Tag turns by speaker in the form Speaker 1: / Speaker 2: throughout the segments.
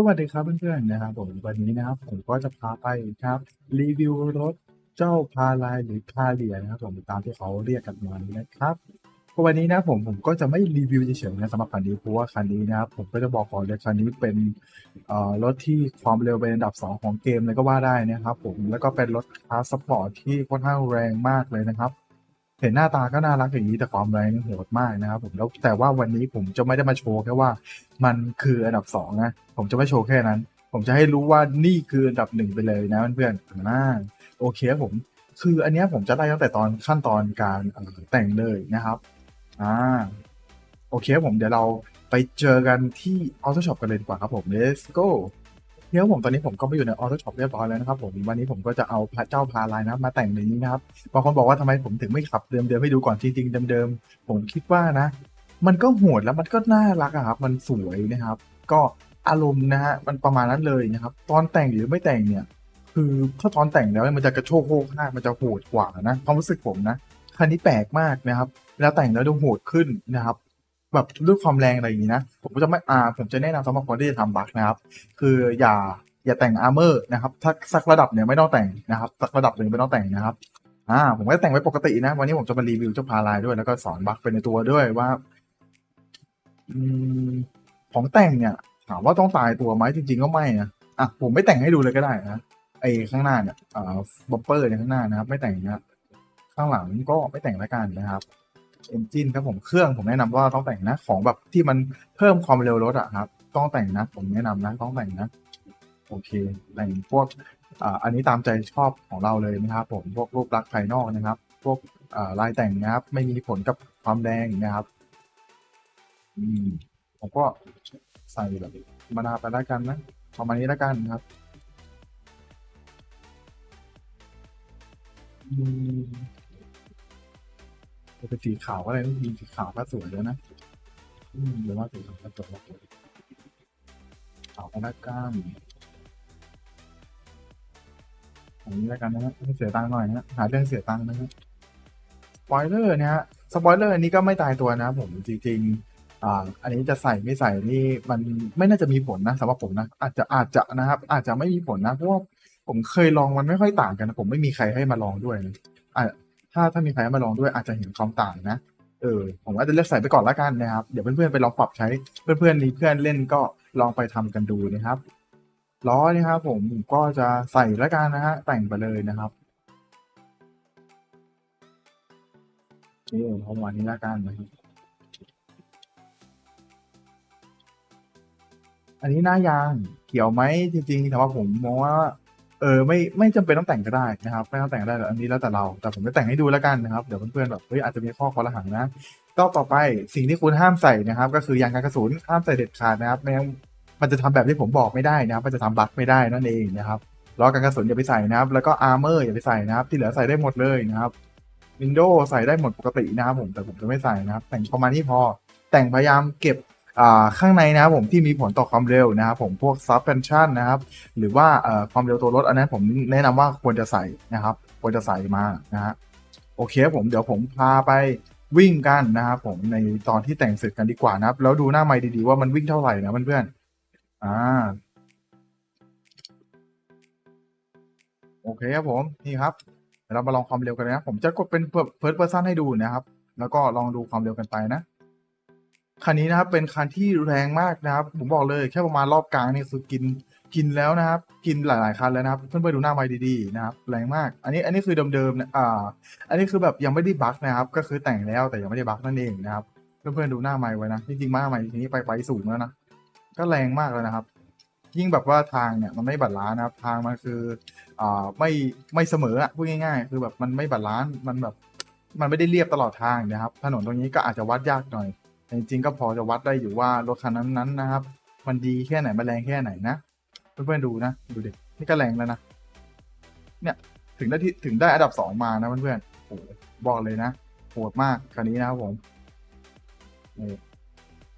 Speaker 1: สวัสดีครับเพื่อนๆนะครับผมวันนี้นะครับผมก็จะพาไปครับรีวิวรถเจ้าพาลายหรือพาเลียนะครับผมตามที่เขาเรียกกันมานะครับวันนี้นะผมผมก็จะไม่รีวิวเฉยๆนะสำหรับคันนี้เพราะว่าคันนี้นะครับผมก็จะบอกก่อนเลยคันนี้เป็นเอ่อรถที่ความเร็วเป็นอันดับ 2 ของเกมเลยก็ว่าได้นะครับผมแล้วก็เป็นรถคลาสสปอร์ตที่ค่อนข้างแรงมากเลยนะครับ เห็นหน้าตาก็น่ารักอย่างนี้แต่ความแรงนี่โหดมากนะครับผมแล้วแต่ว่าวันนี้ผมจะไม่ได้มาโชว์แค่ว่ามันคืออันดับสองนะผมจะไม่โชว์แค่นั้น ผมจะให้รู้ว่านี่คืออันดับหนึ่งไปเลยนะเพื่อนๆอ่าโอเคครับผม คืออันนี้ผมจะไล่ตั้งแต่ตอนขั้นตอนการแต่งเลยนะครับอ่าโอเคครับผมเดี๋ยวเราไปเจอกันที่ Auto Shop กันเลยดีกว่าครับผม let's go เดี๋ยวผมตอนนี้ผมก็ไปอยู่ใน Auto Shop เรียบร้อยแล้วนะครับผมวันนี้ผมก็จะเอาพระเจ้าพาลายนะมาแต่งในนี้นะครับบางคนบอกว่าทำไมผมถึงไม่ขับเดิมๆให้ดูก่อนจริงๆเดิมๆผมคิดว่านะ มันก็โหดแล้วมันก็น่ารักอะครับมันสวยนะครับ ก็อารมณ์นะฮะมันประมาณนั้นเลยนะครับ ตอนแต่งหรือไม่แต่งเนี่ย คือถ้าตอนแต่งแล้วมันจะกระโชกโคกหน้ามันจะโหดกว่านะความรู้สึกผมนะคันนี้แปลกมากนะครับเวลาแต่งแล้วดูโหดขึ้นนะครับ แบบด้วยความแรงอะไรอย่างนี้นะ ผมก็จะไม่อ่าผมจะแนะนำสำหรับคนที่จะทำบัคนะครับ คืออย่าอย่าแต่งอาร์เมอร์นะครับถ้าสักระดับเนี่ยไม่ต้องแต่งนะครับสักระดับหนึ่งไม่ต้องแต่งนะครับอ่าผมก็แต่งไว้ปกตินะ วันนี้ผมจะมารีวิวเจ้าพาลายด้วย แล้วก็สอนบัคไปในตัวด้วยว่าอืมของแต่งเนี่ย ถามว่าต้องตายตัวไหมจริง ๆ ก็ไม่นะอะผมไม่แต่งให้ดูเลยก็ได้นะไอ้ข้างหน้าเนี่ยอ่าบ็อปเปอร์เนี่ยข้างหน้านะครับ ไม่แต่งนะครับข้างหลังก็ไม่แต่งล้วกันนะครับ เอนจินครับผมเครื่องผมแนะนำว่าต้องแต่งนะ ของแบบที่มันเพิ่มความเร็วรถอะครับ ต้องแต่งนะ ผมแนะนำนะ ต้องแต่งนะ โอเคแต่งพวกอ่าอันนี้ตามใจชอบของเราเลยนะครับ ผมพวกรูปลักษณ์ภายนอกนะครับ พวกอ่าลายแต่งนะครับ ไม่มีผลกับความแดงนะครับอืมผมก็ใส่แบบธรรมดาไปแล้วกันนะประมาณนี้แล้วกันนะครับอืม เป็นสีขาวก็ได้นะมีสีขาวก็สวยแล้วนะอืมหรือว่าสีขาวก็สวยขาวก็แล้วกันอย่างนี้แล้วกันนะฮะเสียตังค์หน่อยนะหาเรื่องเสียตังค์นะฮะสปอยเลอร์เนี่ยฮะสปอยเลอร์อันนี้ก็ไม่ตายตัวนะ ผมจริงๆอ่าอันนี้จะใส่ไม่ใส่นี่มันไม่น่าจะมีผลนะสำหรับผมนะอาจจะอาจจะนะครับ อาจจะไม่มีผลนะเพราะว่าผมเคยลองมันไม่ค่อยต่างกันนะผมไม่มีใครให้มาลองด้วยนะอ่า ถ้าถ้ามีใครมาลองด้วยอาจจะเห็นความต่างนะ เออ ผมว่าจะเลือกใส่ไปก่อนละกันนะครับ เดี๋ยวเพื่อนๆไปลองปรับใช้ เพื่อนๆนี้เพื่อนเล่นก็ลองไปทำกันดูนะครับ ล้อนี่ครับผมก็จะใส่ล้วกันนะฮะ แต่งไปเลยนะครับนี่ประมาณนี้ล้วกันนะครับอันนี้หน้ายางเกี่ยวไหมจริงๆแต่ว่าผมมองว่า เออไม่ไม่จำเป็นต้องแต่งก็ได้นะครับไม่ต้องแต่งก็ได้อกอันนี้แล้วแต่เรา แต่ผมจะแต่งให้ดูแล้วกันนะครับเดี๋ยวเพื่อนๆแบบเฮ้ยอาจจะมีข้อคอรหานะต่อต่อไปสิ่งที่คุณห้ามใส่นะครับ ก็คือยางกันกระสุนห้ามใส่เด็ดขาดนะครับไม่งั้นมันจะทำแบบที่ผมบอกไม่ได้นะครับ มันจะทำบั๊กไม่ได้นั่นเองนะครับล้อกันกระสุนอย่าไปใส่นะครับ แล้วก็อาร์เมอร์อย่าไปใส่นะครับ ที่เหลือใส่ได้หมดเลยนะครับวินโดว์ใส่ได้หมดปกตินะครับผมแต่ผมจะไม่ใส่นะครับ แต่งประมาณนี้พอแต่งพยายามเก็บ ข้างในนะครับผมที่มีผลต่อความเร็วนะครับผมพวก suspension นะครับหรือว่าความเร็วตัวรถอันนั้นผมแนะนำว่าควรจะใส่นะครับควรจะใส่มานะฮะโอเคครับผมเดี๋ยวผมพาไปวิ่งกันนะครับผมในตอนที่แต่งเสร็จกันดีกว่านะครับ แล้วดูหน้าไมค์ดีๆว่ามันวิ่งเท่าไหร่นะเพื่อนๆอ่าโอเคครับผมนี่ครับเรามาลองความเร็วกันนะ ผมจะกดเป็น first person ให้ดูนะครับ แล้วก็ลองดูความเร็วกันไปนะ คันนี้นะครับเป็นคันที่แรงมากนะครับ ผมบอกเลยแค่ประมาณรอบกลางนี่คือกินกินแล้วนะครับ กินหลาย ๆ คันแล้วนะครับ เพื่อนๆดูหน้าไมค์ดีๆนะครับ แรงมาก อันนี้อันนี้คือเดิมๆนะอ่า อันนี้คือแบบยังไม่ได้บั๊กนะครับ ก็คือแต่งแล้วแต่ยังไม่ได้บั๊กนั่นเองนะครับ เพื่อนๆดูหน้าไมค์ไว้นะจริงๆหน้าไมค์ทีนี้ไปไปสูงแล้วนะก็แรงมากเลยนะครับ ยิ่งแบบว่าทางเนี่ยมันไม่บัดล้านนะครับ ทางมันคืออ่าไม่ไม่เสมออะพูดง่ายๆ คือแบบมันไม่บัดล้านมันแบบ มันไม่ได้เรียบตลอดทางนะครับ ถนนตรงนี้ก็อาจจะวัดยากหน่อย แต่จริงๆก็พอจะวัดได้อยู่ว่ารถคันนั้นๆนะครับ มันดีแค่ไหนมันแรงแค่ไหนนะเพื่อนๆดูนะดูดินี่ก็แรงแล้วนะเนี่ยถึงได้ที่ถึงได้อันดับสองมานะเพื่อนๆโอ้บอกเลยนะโหดมากคันนี้นะครับผมนี่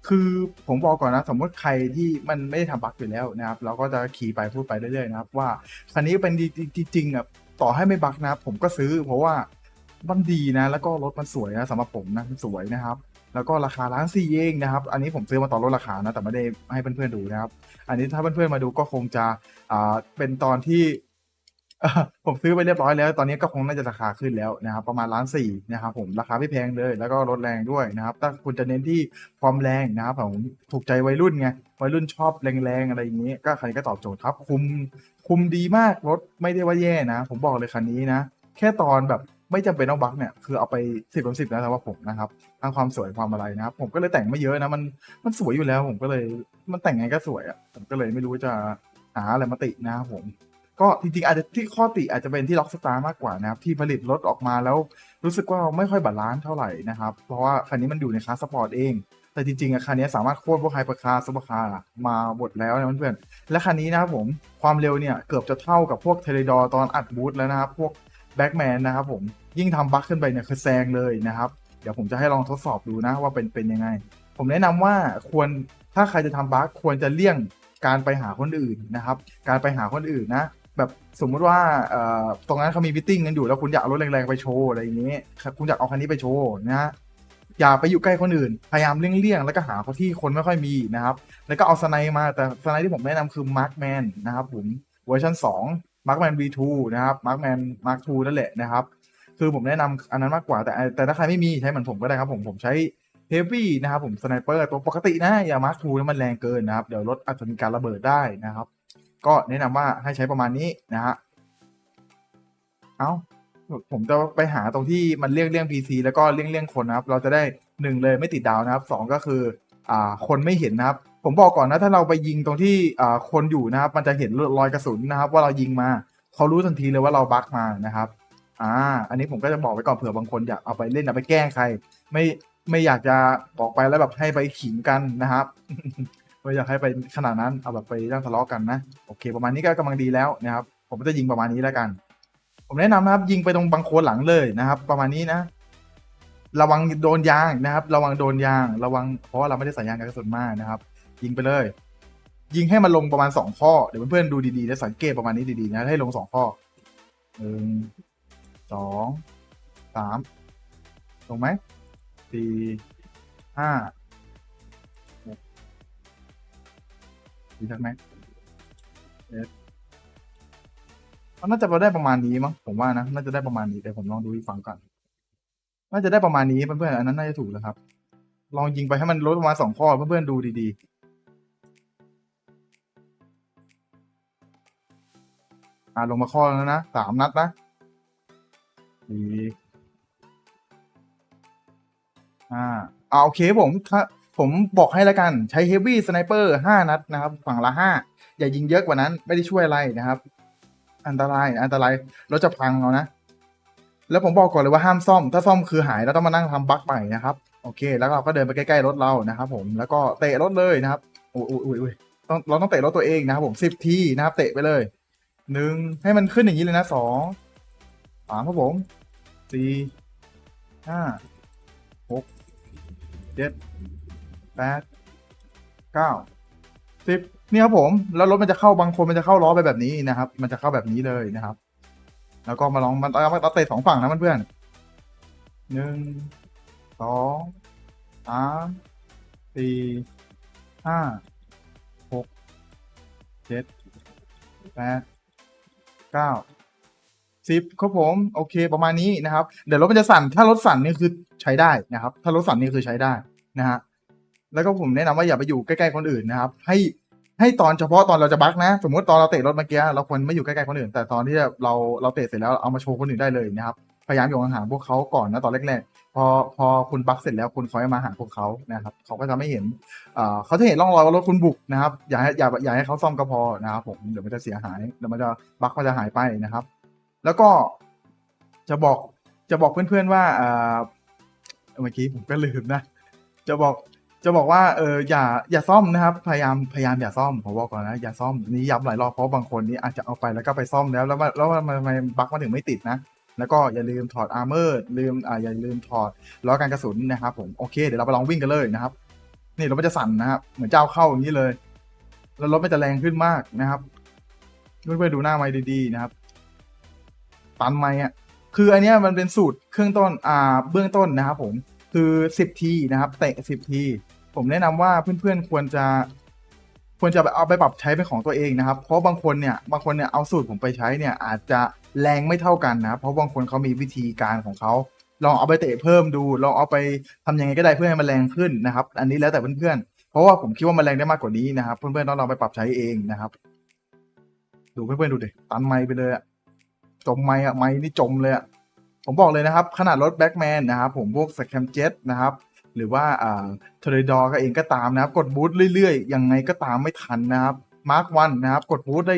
Speaker 1: คือผมบอกก่อนนะ สมมติใครที่มันไม่ได้ทำบั๊กอยู่แล้วนะครับ เราก็จะขี่ไปพูดไปเรื่อยๆนะครับ ว่าคันนี้เป็นดีจริงๆอะต่อให้ไม่บั๊กนะผมก็ซื้อ เพราะว่ามันดีนะ แล้วก็รถมันสวยนะสำหรับผมนะมันสวยนะครับ แล้วก็ราคาล้านสี่เองนะครับ อันนี้ผมซื้อมาตอนลดราคานะแต่ไม่ได้ให้เพื่อนๆดูนะครับ อันนี้ถ้าเพื่อนๆมาดูก็คงจะอ่าเป็นตอนที่ผมซื้อไปเรียบร้อยแล้ว ตอนนี้ก็คงน่าจะราคาขึ้นแล้วนะครับ ประมาณล้านสี่นะครับผมราคาไม่แพงเลย แล้วก็รถแรงด้วยนะครับ ถ้าคุณจะเน้นที่ความแรงนะครับผมถูกใจวัยรุ่นไงวัยรุ่นชอบแรงๆอะไรอย่างนี้ก็คันนี้ก็ตอบโจทย์ครับ คุมคุมดีมากรถไม่ได้ว่าแย่นะ ผมบอกเลยคันนี้นะ แค่ตอนแบบ ไม่จำเป็นต้องบักเนี่ยคือเอาไปสิบเต็มสิบนะสำหรับผมนะครับทั้งความสวยความอะไรนะครับ ผมก็เลยแต่งไม่เยอะนะมันมันสวยอยู่แล้ว ผมก็เลยมันแต่งไงก็สวยอะผมก็เลยไม่รู้จะหาอะไรมาตินะครับผมก็จริงๆอาจจะที่ข้อติอาจจะเป็นที่ล็อกสตาร์มากกว่านะครับ ที่ผลิตรถออกมาแล้วรู้สึกว่าไม่ค่อยบาลานซ์เท่าไหร่นะครับ เพราะว่าคันนี้มันอยู่ในคลาสสปอร์ตเอง แต่จริงๆอะคันนี้สามารถโค่นพวกไฮเปอร์คาร์ซูเปอร์คาร์มาหมดแล้วนะเพื่อนๆและคันนี้นะครับผมความเร็วเนี่ยเกือบจะเท่ากับพวกเทเลดอร์ตอนอัดบูทแล้วนะครับพวก แบ็กแมนนะครับผมยิ่งทำบัคขึ้นไปเนี่ยคือแซงเลยนะครับ เดี๋ยวผมจะให้ลองทดสอบดูนะว่าเป็นเป็นยังไง ผมแนะนำว่าควรถ้าใครจะทำบัคควรจะเลี่ยงการไปหาคนอื่นนะครับ การไปหาคนอื่นนะแบบสมมุติว่าตรงนั้นเขามีมิทติ้งกันอยู่แล้วคุณอยากเอารถแรงๆไปโชว์อะไรอย่างนี้ คุณอยากเอาคันนี้ไปโชว์นะอย่าไปอยู่ใกล้คนอื่น พยายามเลี่ยงๆแล้วก็หาเขาที่คนไม่ค่อยมีนะครับ แล้วก็เอาสไนมาแต่สไนที่ผมแนะนำคือ Markman นะครับผมเวอร์ชัน2 Markman V2 นะครับ Markman Mark II นั่นแหละนะครับ คือผมแนะนำอันนั้นมากกว่าแต่แต่ถ้าใครไม่มีใช้เหมือนผมก็ได้ครับผมผมใช้ Heavy นะครับผมสไนเปอร์ตัวปกตินะอย่า Mark II นั้นมันแรงเกินนะครับ เดี๋ยวรถอาจจะมีการระเบิดได้นะครับ ก็แนะนำว่าให้ใช้ประมาณนี้นะฮะเอาผมจะไปหาตรงที่มันเลี่ยงเลี่ยง PC แล้วก็เลี่ยงเลี่ยงคนนะครับ เราจะได้หนึ่งเลยไม่ติดดาวนะครับสองก็คือ อ่า คนไม่เห็นนะครับ ผมบอกก่อนนะ ถ้าเราไปยิงตรงที่อ่าคนอยู่นะครับ มันจะเห็นรอยกระสุนนะครับ ว่าเรายิงมาเขารู้ทันทีเลยว่าเราบักมานะครับ อ่า อันนี้ผมก็จะบอกไว้ก่อนเผื่อบางคนอยากเอาไปเล่นเอาไปแกล้งใคร ไม่ไม่อยากจะบอกไปแล้วแบบให้ไปขิงกันนะครับไม่อยากให้ไปขนาดนั้นเอาแบบไปนั่งทะเลาะกันนะโอเค ประมาณนี้ก็กำลังดีแล้วนะครับ ผมจะยิงประมาณนี้แล้วกัน ผมแนะนำนะครับ ยิงไปตรงบังโคลนหลังเลยนะครับ ประมาณนี้นะ ระวังโดนยางนะครับ ระวังโดนยาง ระวังเพราะว่าเราไม่ได้ใส่ยางกันกระสุนมากนะครับ ยิงไปเลย ยิงให้มันลงประมาณสองข้อ เดี๋ยวเพื่อนๆดูดีๆและสังเกตประมาณนี้ดีๆนะให้ลงสองข้อหนึ่งสองสามลงไหมสี่ห้าหกดีทักไหมเอ็ดมันน่าจะได้ประมาณนี้มั้งผมว่านะน่าจะได้ประมาณนี้เดี๋ยวผมลองดูอีกฝั่งก่อนน่าจะได้ประมาณนี้เพื่อนๆอันนั้นน่าจะถูกแล้วครับ ลองยิงไปให้มันลดประมาณสองข้อเพื่อนๆดูดีาลงมาข้อแล้วนะสามนัดนะสี่อ่าอ่าโอเคผมผมบอกให้แล้วกันใช้ Heavy Sniper ห้านัดนะครับ ฝั่งละห้าอย่ายิงเยอะกว่านั้นไม่ได้ช่วยอะไรนะครับ อันตรายอันตรายรถจะพังเอานะแล้วผมบอกก่อนเลยว่าห้ามซ่อม ถ้าซ่อมคือหายแล้วต้องมานั่งทำบั๊กใหม่นะครับ โอเค แล้วเราก็เดินไปใกล้ๆรถเรานะครับ ผมแล้วก็เตะรถเลยนะครับโอ้ยโอ้ยโอ้ยโอ้ยต้องเราต้องเตะรถตัวเองนะครับผมสิบทีนะครับ เตะไปเลย หนึ่งให้มันขึ้นอย่างนี้เลยนะสองสามครับผมสี่ห้าหกเจ็ดแปดเก้าสิบนี่ครับผม แล้วรถมันจะเข้าบางคนมันจะเข้าล้อไปแบบนี้นะครับ มันจะเข้าแบบนี้เลยนะครับ แล้วก็มาลองมันเอาเอาเตะสองฝั่งนะเพื่อนหนึ่งสองสามสี่ห้าหกเจ็ดแปด เก้าสิบครับผมโอเคประมาณนี้นะครับ เดี๋ยวรถมันจะสั่นถ้ารถสั่นนี่คือใช้ได้นะครับ ถ้ารถสั่นนี่คือใช้ได้นะฮะแล้วก็ผมแนะนำว่าอย่าไปอยู่ใกล้ๆคนอื่นนะครับ ให้ให้ตอนเฉพาะตอนเราจะบักนะ สมมติตอนเราเตะรถเมื่อกี้เราควรไม่อยู่ใกล้ๆคนอื่น แต่ตอนที่เราเราเตะเสร็จแล้วเอามาโชว์คนอื่นได้เลยนะครับ พยายามอยู่ห่างๆพวกเขาก่อนนะตอนแรกๆพอพอคุณบักเสร็จแล้วคุณคอยมาหาพวกเขานะครับเขาก็จะไม่เห็นเขาจะเห็นร่องรอยว่ารถคุณบุกนะครับอย่าให้อย่าอย่าให้เขาซ่อมก็พอนะครับผมเดี๋ยวมันจะเสียหายเดี๋ยวมันจะบักมันจะหายไปนะครับ แล้วก็จะบอกจะบอกเพื่อนๆว่าเมื่อกี้ผมก็ลืมนะ จะบอกจะบอกว่าเอออย่าอย่าซ่อมนะครับ พยายามพยายามอย่าซ่อมผมบอกก่อนนะอย่าซ่อมนี่ย้ำหลายรอบเพราะบางคนนี่อาจจะเอาไปแล้วก็ไปซ่อมแล้วแล้วว่าแล้วว่ามันมันบักมาถึงไม่ติดนะ แล้วก็อย่าลืมถอดอาร์เมอร์ลืมอ่าอย่าลืมถอดล้อกันกระสุนนะครับผมโอเคเดี๋ยวเราไปลองวิ่งกันเลยนะครับ นี่รถมันจะสั่นนะครับเหมือนเจ้าเข้าอย่างนี้เลย แล้วรถมันจะแรงขึ้นมากนะครับเพื่อนๆดูหน้าไม้ดีๆนะครับตันไม้อะคืออันนี้มันเป็นสูตรเครื่องต้นอ่าเบื้องต้นนะครับผมคือ10ทีนะครับเตะ10ที ผมแนะนำว่าเพื่อนๆควรจะ ควรจะเอาไปปรับใช้เป็นของตัวเองนะครับ เพราะบางคนเนี่ยบางคนเนี่ยเอาสูตรผมไปใช้เนี่ยอาจจะ แรงไม่เท่ากันนะ เพราะบางคนเขามีวิธีการของเขาลองเอาไปเตะเพิ่มดู ลองเอาไปทำยังไงก็ได้เพื่อให้มันแรงขึ้นนะครับ อันนี้แล้วแต่เพื่อนๆ เพราะว่าผมคิดว่ามันแรงได้มากกว่านี้นะครับ เพื่อนๆต้องลองไปปรับใช้เองนะครับ ดูเพื่อนๆดูดิตันไม้ไปเลยอะจมไม้อะไม้นี่จมเลยอะผมบอกเลยนะครับ ขนาดรถแบ็กแมนนะครับผมพวกสแคมเจ็ตนะครับหรือว่าอ่าเทเรดอร์ก็เองก็ตามนะครับ กดบูทเรื่อยๆยังไงก็ตามไม่ทันนะครับมาร์ควันนะครับ กดบูทได้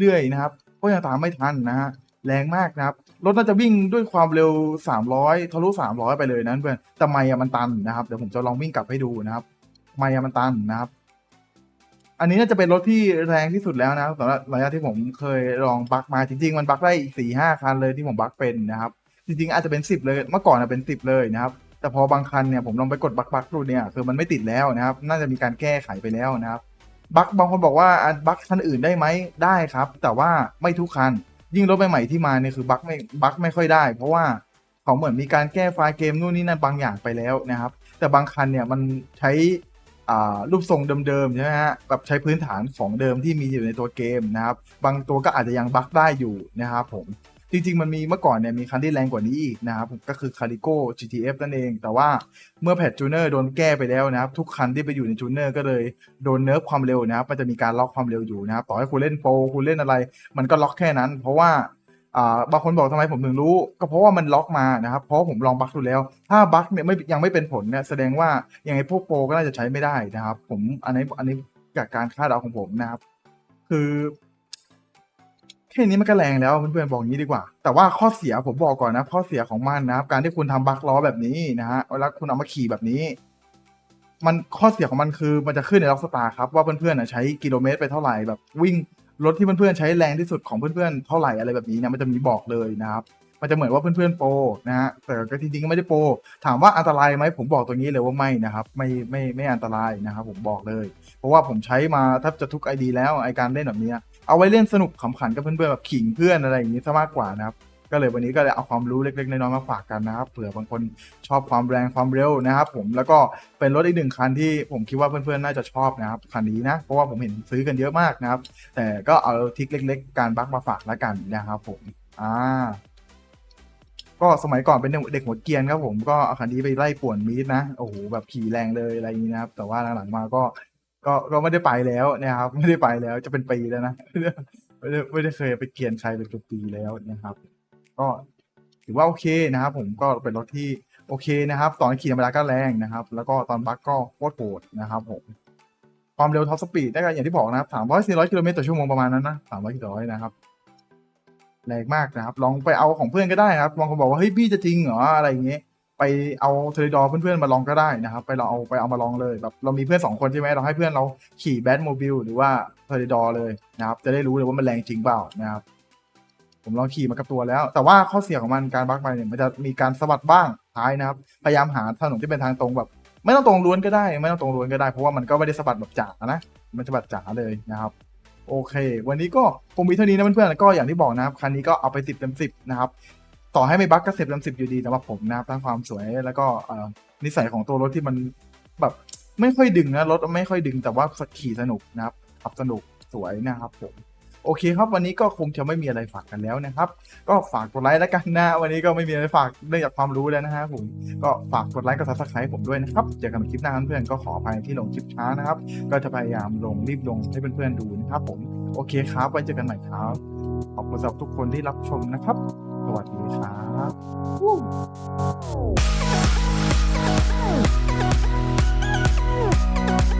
Speaker 1: เรื่อยๆนะครับก็ยังตามไม่ทันนะฮะ แรงมากนะครับ รถน่าจะวิ่งด้วยความเร็ว 300 ทะลุ 300 ไปเลยนะเพื่อนแต่ไมอะมันตันนะครับ เดี๋ยวผมจะลองวิ่งกลับให้ดูนะครับ ไมอะมันตันนะครับ อันนี้น่าจะเป็นรถที่แรงที่สุดแล้วนะสำหรับระยะที่ผมเคยลองบักมาจริง ๆ มันบักได้สี่ห้าคันเลยที่ผมบักเป็นนะครับ จริง ๆ อาจจะเป็นสิบเลยเมื่อก่อนอะเป็นสิบเลยนะครับ แต่พอบางคันเนี่ยผมลองไปกดบักบักดูเนี่ยคือมันไม่ติดแล้วนะครับ น่าจะมีการแก้ไขไปแล้วนะครับบักบางคนบอกว่าบักคันอื่นได้ไหมได้ครับ แต่ว่าไม่ทุกคัน ยิ่งรถใหม่ๆที่มาเนี่ยคือบักไม่บักไม่ค่อยได้ เพราะว่าเขาเหมือนมีการแก้ไฟล์เกมนู่นนี่นั่นบางอย่างไปแล้วนะครับ แต่บางคันเนี่ยมันใช้รูปทรงเดิมๆใช่ไหมฮะแบบใช้พื้นฐานของเดิมที่มีอยู่ในตัวเกมนะครับ บางตัวก็อาจจะยังบักได้อยู่นะครับผม จริงๆ มันมีเมื่อก่อนเนี่ยมีคันที่แรงกว่านี้อีกนะครับก็คือ Calico GTF นั่นเอง แต่ว่าเมื่อแพทจูเนอร์โดนแก้ไปแล้วนะครับทุกคันที่ไปอยู่ในจูเนอร์ก็เลยโดนเนิร์ฟความเร็วนะครับมันจะมีการล็อกความเร็วอยู่นะครับต่อให้คุณเล่นโปรคุณเล่นอะไร มันก็ล็อกแค่นั้น เพราะว่าอ่าบางคนบอกทำไมผมถึงรู้ ก็เพราะว่ามันล็อกมานะครับ เพราะผมลองบักดูแล้ว ถ้าบักเนี่ยไม่ยังไม่เป็นผลเนี่ยแสดงว่ายังไงพวกโปรก็น่าจะใช้ไม่ได้นะครับ ผมอันนี้อันนี้จากการคาดเดาของผมนะครับ คือ แค่นี้มันก็แรงแล้วเพื่อนๆบอกงี้ดีกว่า แต่ว่าข้อเสียผมบอกก่อนนะข้อเสียของมันนะครับการที่คุณทำบักล้อแบบนี้นะฮะเวลาคุณเอามาขี่แบบนี้ มันข้อเสียของมันคือมันจะขึ้นในล็อกสตาร์ครับว่าเพื่อนๆใช้กิโลเมตรไปเท่าไหร่แบบวิ่งรถที่เพื่อนๆใช้แรงที่สุดของเพื่อนๆเท่าไหร่อะไรแบบนี้นะมันจะมีบอกเลยนะครับมันจะเหมือนว่าเพื่อนๆโปรนะฮะแต่ก็จริงๆก็ไม่ได้โปรถามว่าอันตรายไหมผมบอกตัวนี้เลยว่าไม่นะครับ ไม่ไม่ไม่อันตรายนะครับผมบอกเลย เพราะว่าผมใช้มาแทบจะทุกไอดีแล้วไอการเล่นแบบเนี้ย เอาไว้เล่นสนุกขำขันกับเพื่อนๆแบบขิงเพื่อนอะไรอย่างนี้ซะมากกว่านะครับก็เลยวันนี้ก็เลยเอาความรู้เล็กๆ น้อยๆมาฝากกันนะครับเผื่อบางคนชอบความแรงความเร็วนะครับผมแล้วก็เป็นรถอีกหนึ่งคันที่ผมคิดว่าเพื่อนๆน่าจะชอบนะครับคันนี้นะเพราะว่าผมเห็นซื้อกันเยอะมากนะครับ แต่ก็เอาทิกเล็ก ๆ การบักมาฝากแล้วกันนะครับผมอ่าก็สมัยก่อนเป็นเด็กหัวเกียนครับผมก็เอาคันนี้ไปไล่ป่วนมีดนะโอ้โหแบบขี่แรงเลยอะไรอย่างนี้นะครับแต่ว่าหลังๆมาก็ ก็ก็ไม่ได้ไปแล้วนะครับ ไม่ได้ไปแล้วจะเป็นปีแล้วนะไม่ได้ไม่ได้เคยไปเกียนใครเป็นปีแล้วนะครับ ก็ถือว่าโอเคนะครับ ผมก็เป็นรถที่โอเคนะครับ ตอนขี่ธรรมดาก็แรงนะครับ แล้วก็ตอนบักก็โคตรโหดนะครับผมความเร็วท็อปสปีดได้ก็อย่างที่บอกนะครับสามร้อยสี่ร้อยกิโลเมตรต่อชั่วโมงประมาณนั้นนะสามร้อยสี่ร้อยนะครับแรงมากนะครับ ลองไปเอาของเพื่อนก็ได้ครับบางคนบอกว่าเฮ้ยพี่จะจริงเหรออะไรอย่างเงี้ย ไปเอาเทเลดอร์เพื่อนๆมาลองก็ได้นะครับ ไปเราเอาไปเอามาลองเลยแบบเรามีเพื่อนสองคนใช่ไหมเราให้เพื่อนเราขี่แบทโมบิลหรือว่าเทเลดอร์เลยนะครับ จะได้รู้เลยว่ามันแรงจริงเปล่านะครับ ผมลองขี่มากับตัวแล้ว แต่ว่าข้อเสียของมันการบักไปเนี่ยมันจะมีการสะบัดบ้างท้ายนะครับ พยายามหาถนนที่เป็นทางตรงแบบ ไม่ต้องตรงล้วนก็ได้ ไม่ต้องตรงล้วนก็ได้เพราะว่ามันก็ไม่ได้สะบัดแบบจ๋านะ มันสะบัดจ๋าเลยนะครับโอเค วันนี้ก็คงมีเท่านี้นะเพื่อนๆ ก็อย่างที่บอกนะครับ คันนี้ก็เอาไปสิบเต็มสิบนะครับ ต่อให้ไม่บั๊กก็เสิบเต็มสิบอยู่ดีสำหรับผมนะครับทั้งความสวยแล้วก็นิสัยของตัวรถที่มันแบบไม่ค่อยดึงนะรถไม่ค่อยดึงแต่ว่าขี่สนุกนะครับขับสนุกสวยนะครับผมโอเคครับวันนี้ก็คงจะไม่มีอะไรฝากกันแล้วนะครับ ก็ฝากกดไลค์แล้วกันนะ วันนี้ก็ไม่มีอะไรฝากเนื่องจากความรู้แล้วนะฮะผมก็ฝากกดไลค์กดซับสไครต์ผมด้วยนะครับเจอกันในคลิปหน้าเพื่อนๆก็ขออภัยที่ลงคลิปช้านะครับ ก็จะพยายามลงรีบลงให้เพื่อนๆดูนะครับผมโอเคครับไว้เจอกันใหม่ครับขอบคุณสำหรับทุกคนที่รับชมนะครับ วัสดีครับ